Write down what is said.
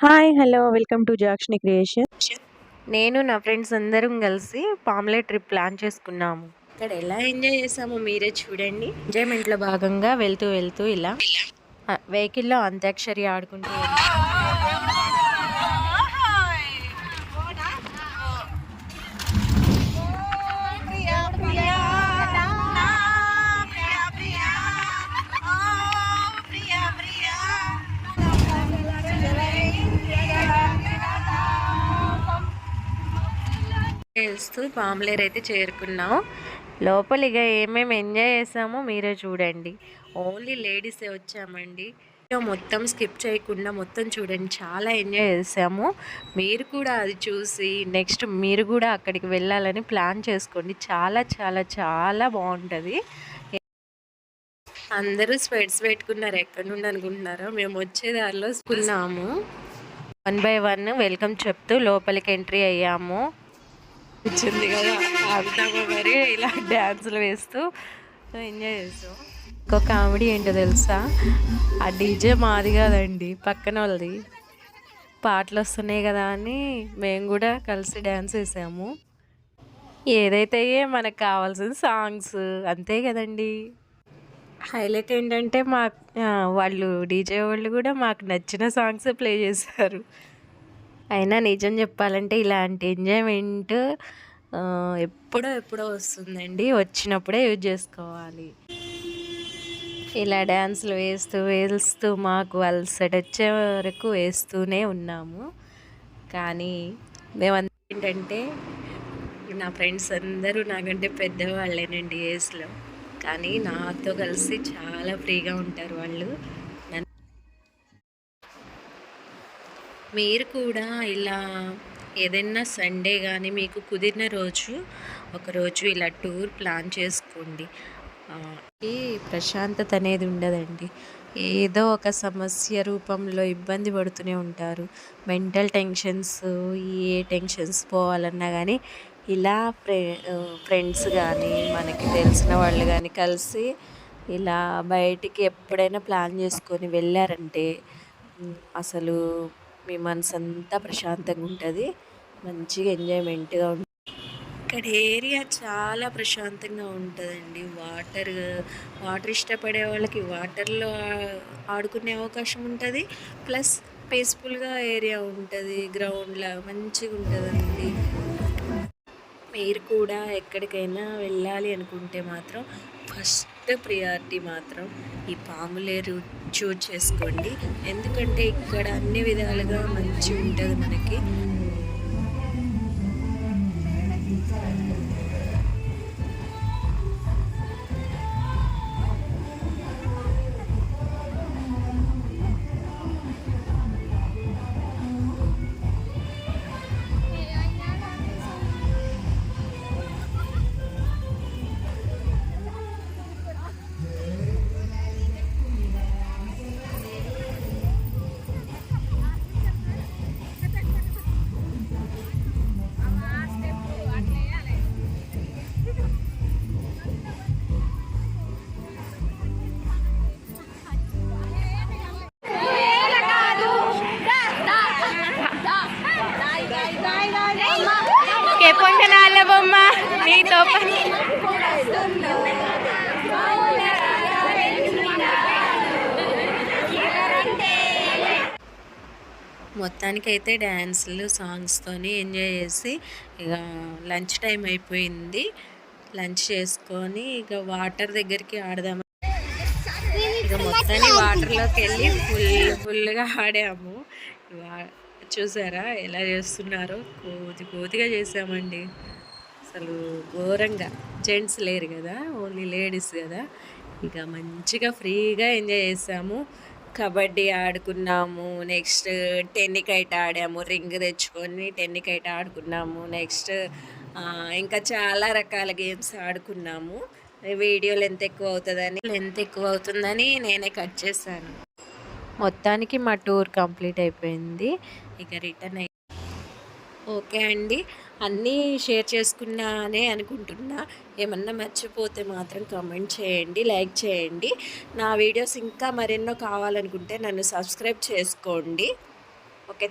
Hi hello welcome to Jakshini creation నేను నా friends అందరం కలిసి పామ్లే ట్రిప్ ప్లాన్ చేసుకున్నాము. ఇక్కడ ఎలా ఎంజాయ్ చేసామో మీరే చూడండి. ఎంజాయ్మెంట్లో భాగంగా వెళ్తూ వెళ్తూ ఇలా వెహికల్లో అంత్యాక్షరి ఆడుకుంటూ వెళ్తూ పామ్లేర్ అయితే చేరుకున్నాం లోపల ఇక ఏమేమి ఎంజాయ్ చేసామో మీరే చూడండి. ఓన్లీ లేడీసే వచ్చామండి. మొత్తం స్కిప్ చేయకుండా మొత్తం చూడండి. చాలా ఎంజాయ్ చేసాము. మీరు కూడా అది చూసి నెక్స్ట్ మీరు కూడా అక్కడికి వెళ్ళాలని ప్లాన్ చేసుకోండి. చాలా చాలా చాలా బాగుంటుంది. అందరూ స్వెట్స్ పెట్టుకున్నారు. ఎక్కడ నుండి అనుకుంటున్నారో మేము వచ్చే దారిలో ఉన్నాము. వన్ బై వన్ వెల్కమ్ చెప్తూ లోపలికి ఎంట్రీ అయ్యాము. వచ్చింది కదా. ఆగుతామా మరి ఇలా డ్యాన్సులు వేస్తూ ఎంజాయ్ చేస్తాం ఇంకో కామెడీ ఏంటో తెలుసా? ఆ డీజే మాది కాదండి పక్కన వాళ్ళది. పాటలు వస్తున్నాయి కదా అని మేము కూడా కలిసి డ్యాన్స్ వేసాము. ఏదైతే మనకు కావాల్సిన సాంగ్స్ అంతే కదండి. హైలైట్ ఏంటంటే మా వాళ్ళు డీజే వాళ్ళు కూడా మాకు నచ్చిన సాంగ్స్ ప్లే చేశారు. అయినా నిజం చెప్పాలంటే ఇలాంటి ఎంజాయ్మెంట్ ఎప్పుడో ఎప్పుడో వస్తుందండి. వచ్చినప్పుడే యూజ్ చేసుకోవాలి. ఇలా డ్యాన్సులు వేస్తూ వేస్తూ మాకు అలసట వచ్చే వరకు వేస్తూనే ఉన్నాము. కానీ మేమంతా ఏంటంటే నా ఫ్రెండ్స్ అందరూ నాకంటే పెద్దవాళ్ళేనండి ఏజ్లో. కానీ నాతో కలిసి చాలా ఫ్రీగా ఉంటారు వాళ్ళు నన్ను మీరు కూడా ఇలా ఏదైనా సండే కానీ మీకు కుదిరిన రోజు ఒకరోజు ఇలా టూర్ ప్లాన్ చేసుకోండి. ఈ ప్రశాంతత అనేది ఉండదండి. ఏదో ఒక సమస్య రూపంలో ఇబ్బంది పడుతూనే ఉంటారు. మెంటల్ టెన్షన్స్ ఏ టెన్షన్స్ పోవాలన్నా కానీ ఇలా ఫ్రె ఫ్రెండ్స్ కానీ మనకి తెలిసిన వాళ్ళు కానీ కలిసి ఇలా బయటికి ఎప్పుడైనా ప్లాన్ చేసుకొని వెళ్ళారంటే అసలు మీ మనసు అంతా ప్రశాంతంగా ఉంటుంది మంచిగా ఎంజాయ్మెంట్గా ఉంటుంది ఇక్కడ ఏరియా చాలా ప్రశాంతంగా ఉంటుందండి. వాటర్ వాటర్ ఇష్టపడే వాళ్ళకి వాటర్లో ఆడుకునే అవకాశం ఉంటుంది. ప్లస్ పీస్ఫుల్గా ఏరియా ఉంటుంది. గ్రౌండ్లా మంచిగా ఉంటుందండి మీరు కూడా ఎక్కడికైనా వెళ్ళాలి అనుకుంటే మాత్రం ఫస్ట్ ప్రియారిటీ మాత్రం ఈ పాములేరు చూజ్ చేసుకోండి ఎందుకంటే ఇక్కడ అన్ని విధాలుగా మంచి ఉంటుంది మనకి. కే పొంటనాల బొమ్మ. నీతో పని. మొత్తానికైతే డ్యాన్సులు సాంగ్స్తోని ఎంజాయ్ చేసి ఇక లంచ్ టైం అయిపోయింది. లంచ్ చేసుకొని ఇక వాటర్ దగ్గరికి ఆడదాం ఇక మొత్తాన్ని వాటర్లోకి వెళ్ళి ఫుల్ ఫుల్గా ఆడాము. చూసారా? ఎలా చేస్తున్నారో? కోతి కోతిగా చేసామండి అసలు ఘోరంగా. జెంట్స్ లేరు కదా? ఓన్లీ లేడీస్ కదా? ఇక మంచిగా ఫ్రీగా ఎంజాయ్ చేసాము. కబడ్డీ ఆడుకున్నాము. నెక్స్ట్ టెన్నికైట్ ఆడాము. రింగ్ తెచ్చుకొని టెన్నికైట్ ఆడుకున్నాము. నెక్స్ట్ ఇంకా చాలా రకాల గేమ్స్ ఆడుకున్నాము. వీడియో లెంత్ ఎక్కువ అవుతుందని లెంత్ ఎక్కువ అవుతుందని నేనే కట్ చేశాను. మొత్తానికి మా టూర్ కంప్లీట్ అయిపోయింది. ఇక రిటర్న్ అయి ఓకే అండి. అన్నీ షేర్ చేసుకున్నానే అనుకుంటున్నా. ఏమన్నా మర్చిపోతే మాత్రం కామెంట్ చేయండి లైక్ చేయండి. నా వీడియోస్ ఇంకా మరెన్నో కావాలనుకుంటే నన్ను సబ్స్క్రైబ్ చేసుకోండి. ఓకే